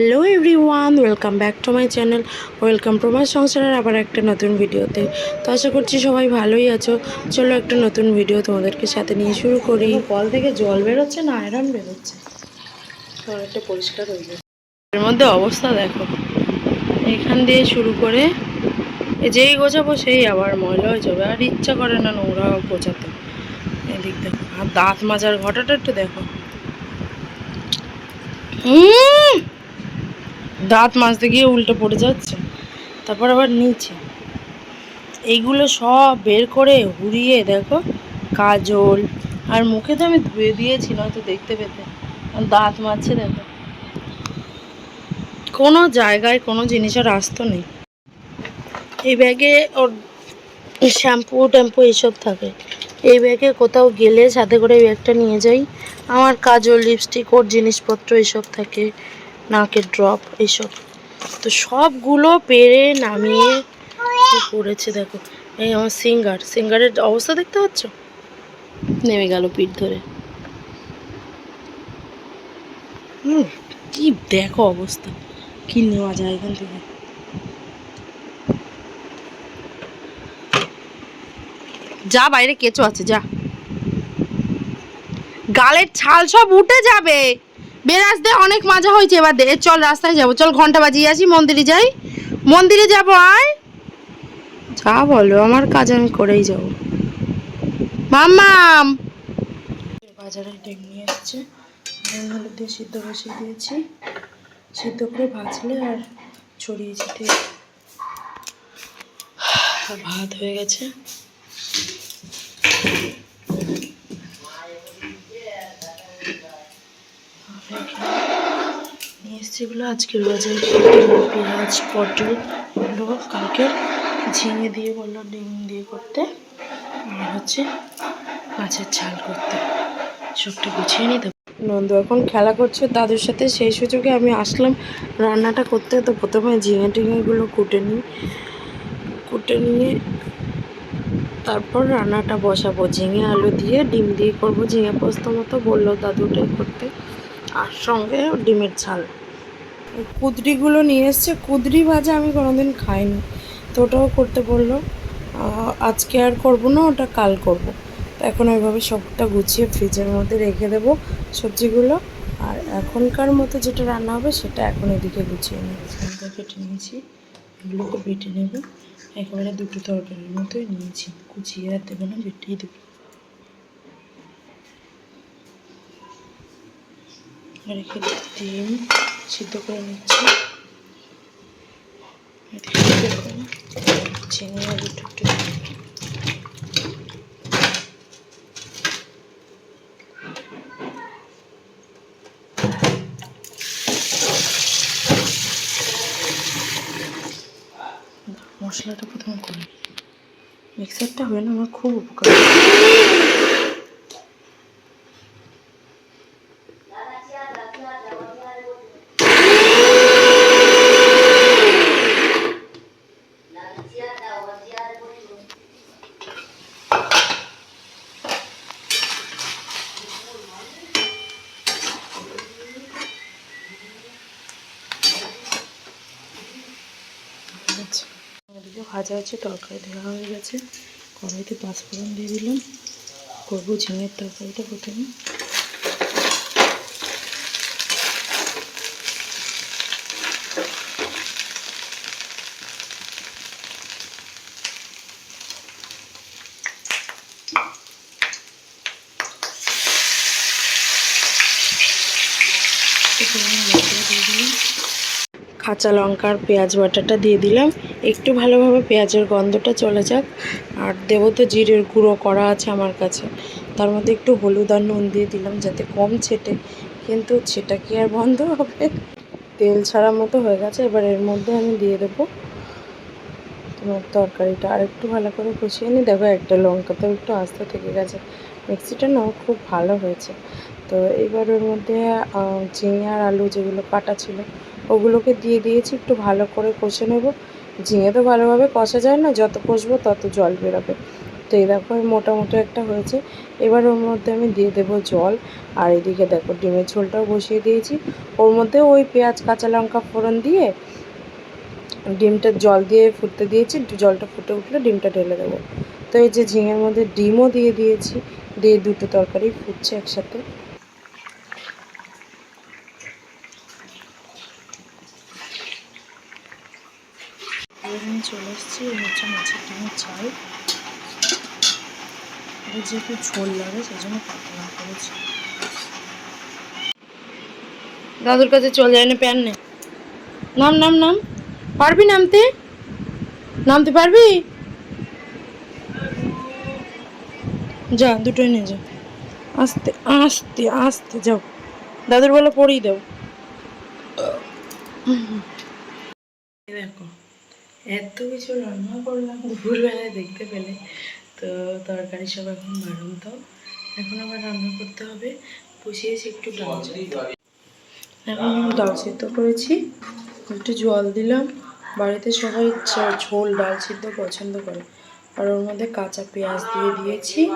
Hello everyone welcome back to my channel welcome to my সংসারের আবার একটা নতুন ভিডিওতে তো আশা করছি সবাই ভালোই আছো। চলো একটা নতুন ভিডিও তোমাদেরকে সাথে নিয়ে শুরু করি। কল থেকে জল বেরোচ্ছে না আয়রন বেরোচ্ছে? একটা পরিষ্কার হয়ে এর মধ্যে অবস্থা দেখো। এখান দিয়ে শুরু করে যেই গোছাবো সেই আবার ময়লা হয়ে যাবে। আর ইচ্ছা করে না নোংরা গোছাতে। এদিক দেখো। আর দাঁত মাজার ঘটাটা একটু দেখো। হুম দাঁত মাজতে গিয়ে উল্টে পড়ে যাচ্ছে। তারপর আবার নিচে। এইগুলো সব বের করে হুড়িয়ে দেখো, কাজল। আর মুখে তো আমি ধুয়ে দিয়েছি, নয়তো দেখতে পেতে। দাঁত মাজছে দেখো। কোনো জায়গায় কোনো জিনিসের রাস্ত নেই। এই ব্যাগে ওর শ্যাম্পু, ট্যাম্পু এইসব থাকে। এই ব্যাগে কোথাও গেলে সাথে করে এই ব্যাগটা নিয়ে যাই। আমার কাজল লিপস্টিক ওর জিনিসপত্র এইসব থাকে। নাকের ড্রপ এইসব। তো সবগুলো পেরে নামিয়ে করেছে দেখো। এই আমার সিঙ্গার, সিঙ্গারের অবস্থা দেখতে পাচ্ছ? নেমে গেল পিঠ ধরে। হুম কি দেখো অবস্থা। কি নেওয়া যায় এখান থেকে? যা, বাইরে কেঁচো আছে, যা। গালের ছাল সব উঠে যাবে। বেরাস দে অনেক মজা হয়েছে এবার দে চল রাস্তায় যাব, চল ঘণ্টা বাজিয়ে আসি, মন্দিরে যাই। মন্দিরে যাব আয় যা বলো, আমার কাজ আমি করেই যাব। মাম্মাম বাজারে ডেক নিয়ে হলুদ দিয়ে সিদ্ধ বসিয়ে দিয়েছি। সিদ্ধ করে ভাজলে আর ছড়িয়ে ছিটিয়ে ভাত হয়ে গেছে। এগুলো আজকের বাজারে পেঁয়াজ, পটল এগুলো কালকে ঝিঙে দিয়ে বলল, ডিম দিয়ে করতে আর হচ্ছে মাছের ঝাল করতে। সবটা গুছিয়ে নিতে। নন্দু এখন খেলা করছে দাদুর সাথে, সেই সুযোগে আমি আসলাম রান্নাটা করতে। তো প্রথমে ঝিঙে টিঙেগুলো কুটে নিই। কুটে নিয়ে তারপর রান্নাটা বসাবো। ঝিঙে আলু দিয়ে ডিম দিয়ে করব। ঝিঙে পোস্ত মতো বলল দাদুটাই করতে। আর সঙ্গে ডিমের ঝাল। কুদরিগুলো নিয়ে এসছে। কুদরি ভাজা আমি কোনোদিন খাইনি। তো ওটাও করতে বলল আজকে আর করব না, ওটা কাল করব। তো এখন ওইভাবে সবটা গুছিয়ে ফ্রিজের মধ্যে রেখে দেবো সবজিগুলো। আর এখনকার মতো যেটা রান্না হবে, সেটা এখন এদিকে গুছিয়ে লঙ্কা কেটে নিয়েছি, এগুলোকে বেটে নেব। একেবারে দুটো তরকারির মতোই নিয়েছি। কুচিয়ে আর দেবো না, বেটেই দেবো। আর এখানে ডিম সিদ্ধ করে নিচ্ছি। চিনি মশলাটা প্রথমে করি। মিক্সারটা হবে না আমার খুব উপকার আচ্ছা এদিকে ভাজা আছে, তরকারি দেওয়া হয়ে গেছে। কড়াইতে পাঁচফোড়ন দিয়ে দিলাম। করব ঝিঙের তরকারিটা প্রথমে। পরিমাণ মশলা দিয়ে দিলাম। কাঁচা লঙ্কার পেঁয়াজ বাটাটা দিয়ে দিলাম। একটু ভালোভাবে পেঁয়াজের গন্ধটা চলে যাক। আর দেবো তো জিরের গুঁড়ো করা আছে আমার কাছে। তার মধ্যে একটু হলুদ আর নুন দিয়ে দিলাম যাতে কম ছেটে। কিন্তু সেটা কি আর বন্ধ হবে? তেল ছাড়া মতো হয়ে গেছে। এবার এর মধ্যে আমি দিয়ে দেবো তোমার তরকারিটা। আর একটু ভালো করে কষিয়ে নিই। দেখো একটা লঙ্কা তো একটু আস্তে থেকে গেছে। মিক্সিটা না খুব ভালো হয়েছে। তো এবার ওর মধ্যে ঝিঙে আর আলু যেগুলো কাটা ছিল ওগুলোকে দিয়ে দিয়েছি, একটু ভালো করে কষে নেব। ঝিঙে তো ভালোভাবে কষা যায় না, যত কষবো তত জল বেরোবে। তো এই দেখো মোটামুটি একটা হয়েছে। এবার ওর মধ্যে আমি দিয়ে দেবো জল। আর এদিকে দেখো, ডিমের ঝোলটাও বসিয়ে দিয়েছি। ওর মধ্যে ওই পেঁয়াজ, কাঁচা লঙ্কা ফোড়ন দিয়ে ডিমটা জল দিয়ে ফুটতে দিয়েছি। জলটা ফুটে উঠলে ডিমটা ঢেলে দেবো। তো এই যে ঝিঙের মধ্যে ডিমও দিয়ে দিয়েছি, দিয়ে দুটো তরকারি ফুটছে একসাথে। চলে মাছের এটা যেহেতু ঝোল লাগে সেই জন্য পাতলা করেছি। দাদুর কাছে চলে যায় না। প্যান নাম নাম নাম। পারবি নামতে? নামতে পারবি? যা, দুটোই নিয়ে যা। আস্তে আস্তে আস্তে যাও। দাদুর বলে পড়িয়ে দাও। দেখো। এত কিছু রান্না করলাম দুপুরবেলায় দেখতে পেলে। তো তরকারি সব এখন বাড়ন্ত এখন আবার রান্না করতে হবে। বসিয়েছি একটু ডাল। এখন ডাল সিদ্ধ করেছি। একটু জল দিলাম। বাড়িতে সবাই ঝোল, ডাল সিদ্ধ পছন্দ করে। আর ওর মধ্যে কাঁচা পেঁয়াজ দিয়ে দিয়েছি।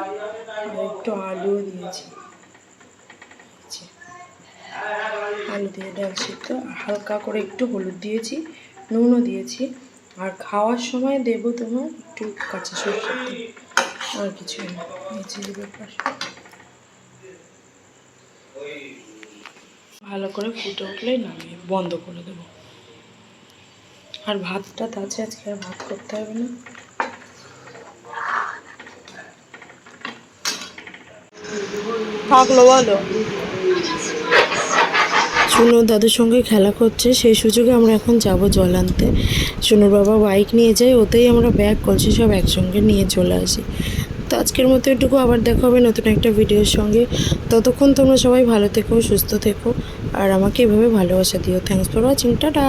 আর একটু আলুও দিয়েছি। আলু দিয়ে ডাল সিদ্ধ। হালকা করে একটু হলুদ দিয়েছি। নুনও দিয়েছি। আর খাওয়ার সময় দেবো তোমার একটু কাঁচা সরষের তেল। আর কিছু ভালো করে ফুটে উঠলেই নামিয়ে বন্ধ করে দেবো। আর ভাতটা আছে, আজকে আর ভাত করতে হবে না। থাকল বলো। শুনো, দাদুর সঙ্গে খেলা করছে, সেই সুযোগে আমরা এখন যাব জল আনতে। শুনুর বাবা, বাইক নিয়ে যায় ওতেই আমরা ব্যাগ করছি সব একসঙ্গে নিয়ে চলে আসি। তো আজকের মতো এটুকু, আবার দেখা হবে নতুন একটা ভিডিওর সঙ্গে। ততক্ষণ তোমরা সবাই ভালো থেকো, সুস্থ থেকো, আর আমাকে এভাবে ভালোবাসা দিও। Thanks for watching tata!